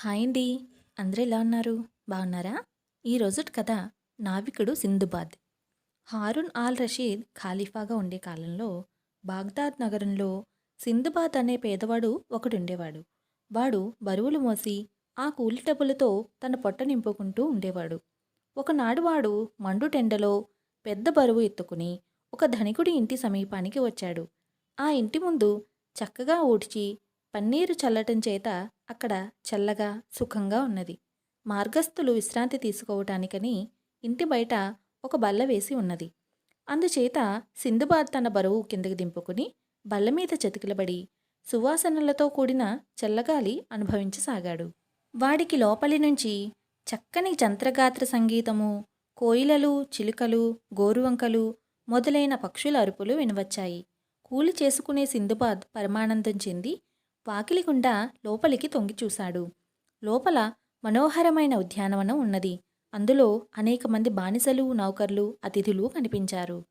Hi అండి. అందరూ ఎలా ఉన్నారు? బాగున్నారా? ఈరోజు కథ నావికుడు సింధుబాద్. హారూన్ ఆల్ రషీద్ ఖాలీఫాగా ఉండే కాలంలో బాగ్దాద్ నగరంలో సింధుబాద్ అనే పేదవాడు ఒకడుండేవాడు. వాడు బరువులు మోసి ఆ కూలి డబ్బులతో తన పొట్ట నింపుకుంటూ ఉండేవాడు. ఒకనాడు వాడు మండుటెండలో పెద్ద బరువు ఎత్తుకుని ఒక ధనికుడి ఇంటి సమీపానికి వచ్చాడు. ఆ ఇంటి ముందు చక్కగా ఊడ్చి పన్నీరు చల్లటం చేత అక్కడ చల్లగా సుఖంగా ఉన్నది. మార్గస్థులు విశ్రాంతి తీసుకోవటానికని ఇంటి బయట ఒక బల్ల వేసి ఉన్నది. అందుచేత సింధుబాద్ తన బరువు కిందకి దింపుకుని బల్ల మీద చతికిలబడి సువాసనలతో కూడిన చల్లగాలి అనుభవించసాగాడు. వాడికి లోపలి నుంచి చక్కని చంద్రగాత్ర సంగీతము కోయిలలు చిలుకలు గోరువంకలు మొదలైన పక్షుల అరుపులు వినవచ్చాయి. కూలి చేసుకునే సింధుబాద్ పరమానందం చెంది వాకిలి గుండా లోపలికి తొంగి చూశాడు. లోపల మనోహరమైన ఉద్యానవనం ఉన్నది. అందులో అనేక మంది బానిసలు నౌకర్లు అతిథులు కనిపించారు.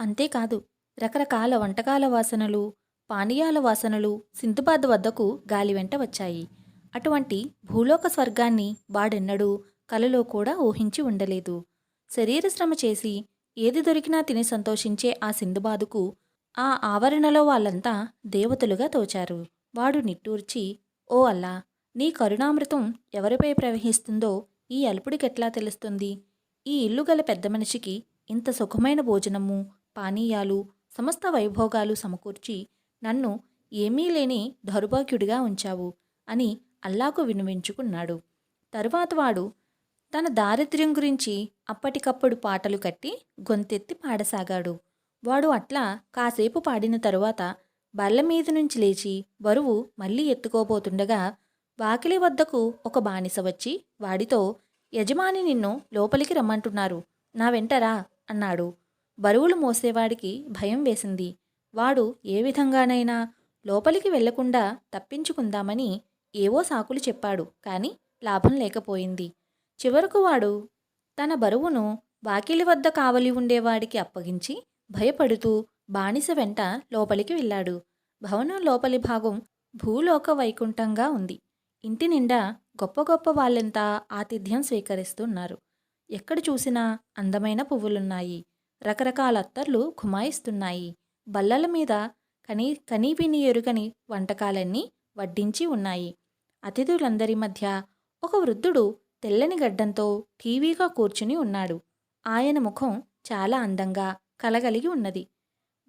అంతేకాదు రకరకాల వంటకాల వాసనలు పానీయాల వాసనలు సింధుబాద్ వద్దకు గాలి వెంట వచ్చాయి. అటువంటి భూలోక స్వర్గాన్ని వాడెన్నడూ కలలో కూడా ఊహించి ఉండలేదు. శరీర శ్రమ చేసి ఏది దొరికినా తిని సంతోషించే ఆ సింధుబాదుకు ఆ ఆవరణలో వాళ్ళంతా దేవతలుగా తోచారు. వాడు నిట్టూర్చి ఓ అల్లా నీ కరుణామృతం ఎవరిపై ప్రవహిస్తుందో ఈ అల్పుడికెట్లా తెలుస్తుంది? ఈ ఇల్లు గల పెద్ద మనిషికి ఇంత సుఖమైన భోజనము పానీయాలు సమస్త వైభోగాలు సమకూర్చి నన్ను ఏమీ లేని దౌర్భాగ్యుడిగా ఉంచావు అని అల్లాకు వినువించుకున్నాడు. తరువాత వాడు తన దారిద్ర్యం గురించి అప్పటికప్పుడు పాటలు కట్టి గొంతెత్తి పాడసాగాడు. వాడు అట్లా కాసేపు పాడిన తరువాత బల్ల మీద నుంచి లేచి బరువు మళ్ళీ ఎత్తుకోబోతుండగా వాకిలి వద్దకు ఒక బానిస వచ్చి వాడితో యజమాని నిన్ను లోపలికి రమ్మంటున్నారు. నా వెంటరా అన్నాడు. బరువులు మోసేవాడికి భయం వేసింది. వాడు ఏ విధంగానైనా లోపలికి వెళ్ళకుండా తప్పించుకుందామని ఏవో సాకులు చెప్పాడు. కాని లాభం లేకపోయింది. చివరకు వాడు తన బరువును వాకిలి వద్ద కావలి ఉండేవాడికి అప్పగించి భయపడుతూ బానిస వెంట లోపలికి వెళ్ళాడు. భవనం లోపలి భాగం భూలోక వైకుంఠంగా ఉంది. ఇంటి నిండా గొప్ప గొప్ప వాళ్ళంతా ఆతిథ్యం స్వీకరిస్తున్నారు. ఎక్కడ చూసినా అందమైన పువ్వులున్నాయి. రకరకాల అత్తర్లు కుమాయిస్తున్నాయి. బల్లల మీద కనీ కనీపిని ఎరుగని వంటకాలన్నీ వడ్డించి ఉన్నాయి. అతిథులందరి మధ్య ఒక వృద్ధుడు తెల్లని గడ్డంతో టీవీగా కూర్చుని ఉన్నాడు. ఆయన ముఖం చాలా అందంగా కలగలిగి ఉన్నది.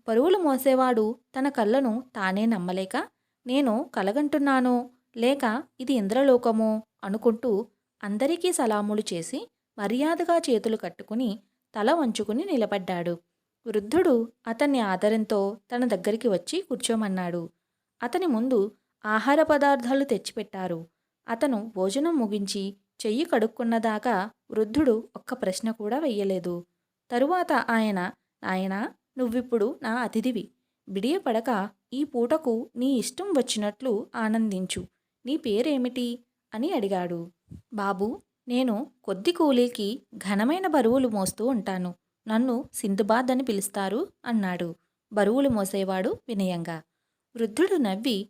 బరువులు మోసేవాడు తన కళ్ళను తానే నమ్మలేక నేను కలగంటున్నానో లేక ఇది ఇంద్రలోకమో అనుకుంటూ అందరికీ సలాములు చేసి మర్యాదగా చేతులు కట్టుకుని తల వంచుకుని నిలబడ్డాడు. వృద్ధుడు అతన్ని ఆదరంతో తన దగ్గరికి వచ్చి కూర్చోమన్నాడు. అతని ముందు ఆహార పదార్థాలు తెచ్చిపెట్టారు. అతను భోజనం ముగించి చెయ్యి కడుక్కున్నదాకా వృద్ధుడు ఒక్క ప్రశ్న కూడా వెయ్యలేదు తరువాత ఆయన నాయనా నువ్విప్పుడు నా అతిథివి. బిడియపడక ఈ పూటకు నీ ఇష్టం వచ్చినట్లు ఆనందించు. నీ పేరేమిటి? అని అడిగాడు. బాబు నేను కొద్ది కూలీకి ఘనమైన బరువులు మోస్తూ ఉంటాను. నన్ను సింధుబాద్ అని పిలుస్తారు అన్నాడు. బరువులు మోసేవాడు వినయంగా. వృద్ధుడు నవ్వి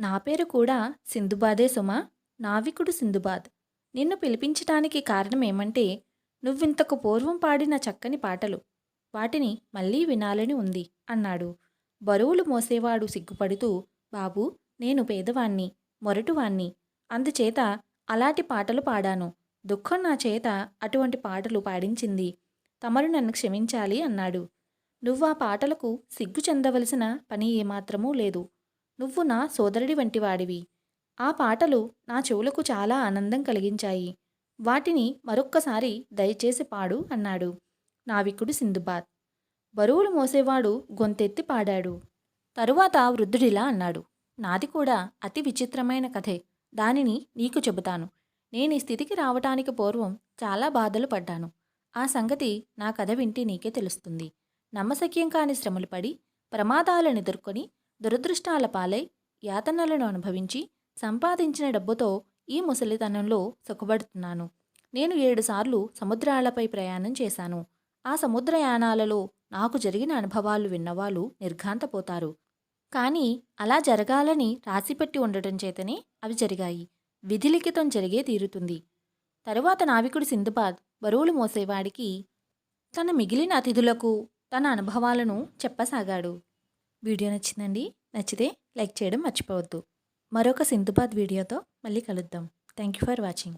నా పేరు కూడా సింధుబాదే సుమా? నావికుడు సింధుబాద్. నిన్ను పిలిపించటానికి కారణమేమంటే నువ్వింతకు పూర్వం పాడిన చక్కని పాటలు. వాటిని మళ్ళీ వినాలని ఉంది అన్నాడు. బరువులు మోసేవాడు సిగ్గుపడుతూ బాబు నేను పేదవాణ్ణి మొరటువాణ్ణి. అందుచేత అలాంటి పాటలు పాడాను. దుఃఖం నా చేత అటువంటి పాటలు పాడించింది. తమరు నన్ను క్షమించాలి అన్నాడు. నువ్వు ఆ పాటలకు సిగ్గు చెందవలసిన పని ఏమాత్రమూ లేదు. నువ్వు నా సోదరుడి వంటివాడివి. ఆ పాటలు నా చెవులకు చాలా ఆనందం కలిగించాయి. వాటిని మరొక్కసారి దయచేసి పాడు అన్నాడు. నావికుడు సింధుబాద్ బరువులు మోసేవాడు గొంతెత్తి పాడాడు. తరువాత వృద్ధుడిలా అన్నాడు నాది కూడా అతి విచిత్రమైన కథే దానిని నీకు చెబుతాను. నేను ఈ స్థితికి రావటానికి పూర్వం చాలా బాధలు పడ్డాను. ఆ సంగతి నా కథ వింటే నీకే తెలుస్తుంది. నమ్మశక్యం కాని శ్రమలు పడి ప్రమాదాలను ఎదుర్కొని దురదృష్టాల పాలై యాతనలను అనుభవించి సంపాదించిన డబ్బుతో ఈ ముసలితనంలో సుఖపడుతున్నాను. నేను ఏడుసార్లు సముద్రాలపై ప్రయాణం చేశాను. ఆ సముద్రయానాలలో నాకు జరిగిన అనుభవాలు విన్నవాళ్ళు నిర్ఘాంతపోతారు. కానీ అలా జరగాలని రాసిపెట్టి ఉండటం చేతనే అవి జరిగాయి. విధిలిఖితం జరిగే తీరుతుంది. తరువాత నావికుడు సింధుబాద్ బరువులు మోసేవాడికి తన మిగిలిన అతిథులకు తన అనుభవాలను చెప్పసాగాడు. వీడియో నచ్చిందండి? నచ్చితే లైక్ చేయడం మర్చిపోవద్దు. మరొక సింధుబాద్ వీడియోతో మళ్ళీ కలుద్దాం. Thank you for watching.